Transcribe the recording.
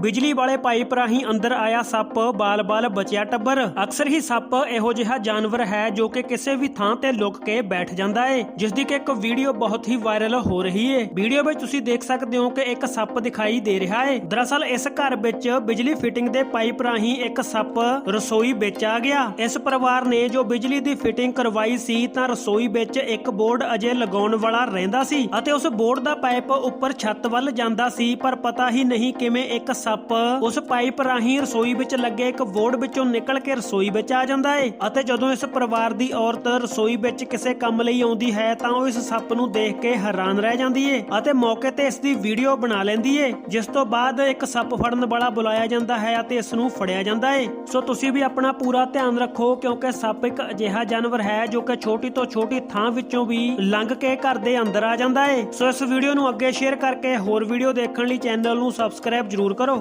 ਬਿਜਲੀ ਵਾਲੇ ਪਾਈਪ ਰਾਹੀਂ ਅੰਦਰ ਆਇਆ ਸੱਪ, ਬਾਲ-ਬਾਲ ਬਚਿਆ ਟੱਬਰ। ਅਕਸਰ ਹੀ ਸੱਪ ਇਹੋ ਜਿਹਾ ਜਾਨਵਰ ਹੈ ਜੋ ਕਿ ਕਿਸੇ ਵੀ ਥਾਂ ਤੇ ਲੁਕ ਕੇ ਬੈਠ ਜਾਂਦਾ ਹੈ ਜਿਸ ਦੀ ਕਿ ਇੱਕ ਵੀਡੀਓ ਬਹੁਤ ਹੀ ਵਾਇਰਲ ਹੋ ਰਹੀ ਹੈ ਵੀਡੀਓ ਵਿੱਚ ਤੁਸੀਂ ਦੇਖ ਸਕਦੇ ਹੋ ਕਿ ਇੱਕ ਸੱਪ ਦਿਖਾਈ ਦੇ ਰਿਹਾ ਹੈ ਦਰਅਸਲ ਇਸ ਘਰ ਵਿੱਚ ਬਿਜਲੀ ਫਿਟਿੰਗ ਦੇ ਪਾਈਪ ਰਾਹੀਂ ਇੱਕ ਸੱਪ ਰਸੋਈ ਵਿੱਚ ਆ ਗਿਆ। ਇਸ ਪਰਿਵਾਰ ਨੇ ਜੋ ਬਿਜਲੀ ਦੀ ਫਿਟਿੰਗ ਕਰਵਾਈ ਸੀ, ਤਾਂ ਰਸੋਈ ਵਿੱਚ ਇੱਕ ਬੋਰਡ ਅਜੇ ਲਗਾਉਣ ਵਾਲਾ ਰਹਿੰਦਾ ਸੀ ਅਤੇ ਉਸ ਬੋਰਡ ਦਾ ਪਾਈਪ ਉੱਪਰ ਛੱਤ ਵੱਲ ਜਾਂਦਾ ਸੀ, ਪਰ ਪਤਾ ਹੀ ਨਹੀਂ ਕਿਵੇਂ ਇੱਕ ਸੱਪ ਸੱਪ ਉਸ ਪਾਈਪ ਰਾਹੀਂ ਰਸੋਈ ਵਿੱਚ ਲੱਗੇ ਇੱਕ ਬੋਰਡ ਵਿੱਚੋਂ ਨਿਕਲ ਕੇ ਰਸੋਈ ਵਿੱਚ ਆ ਜਾਂਦਾ ਏ ਅਤੇ ਜਦੋਂ ਇਸ ਪਰਿਵਾਰ ਦੀ ਔਰਤ ਰਸੋਈ ਵਿੱਚ ਕਿਸੇ ਕੰਮ ਲਈ ਆਉਂਦੀ ਹੈ ਤਾਂ ਉਹ ਇਸ ਸੱਪ ਨੂੰ ਦੇਖ ਕੇ ਹੈਰਾਨ ਰਹਿ ਜਾਂਦੀ ਏ ਅਤੇ ਮੌਕੇ ਤੇ ਇਸ ਦੀ ਵੀਡੀਓ ਬਣਾ ਲੈਂਦੀ ਏ, ਜਿਸ ਤੋਂ ਬਾਅਦ ਇੱਕ ਸੱਪ ਫੜਨ ਵਾਲਾ ਬੁਲਾਇਆ ਜਾਂਦਾ ਹੈ ਅਤੇ ਇਸ ਨੂੰ ਫੜਿਆ ਜਾਂਦਾ ਏ। ਸੋ ਤੁਸੀਂ ਵੀ ਆਪਣਾ ਪੂਰਾ ਧਿਆਨ ਰੱਖੋ ਕਿਉਂਕਿ ਸੱਪ ਇੱਕ ਅਜਿਹਾ ਜਾਨਵਰ ਹੈ ਜੋ ਕਿ ਛੋਟੀ ਤੋਂ ਛੋਟੀ ਥਾਂ ਵਿੱਚੋਂ ਵੀ ਲੰਘ ਕੇ ਘਰ ਦੇ ਅੰਦਰ ਆ ਜਾਂਦਾ ਏ। ਸੋ ਇਸ ਵੀਡੀਓ ਨੂੰ ਅੱਗੇ ਸ਼ੇਅਰ ਕਰਕੇ ਹੋਰ ਵੀਡੀਓ ਦੇਖਣ ਲਈ ਚੈਨਲ ਨੂੰ ਸਬਸਕ੍ਰਾਈਬ ਜਰੂਰ ਕਰੋ।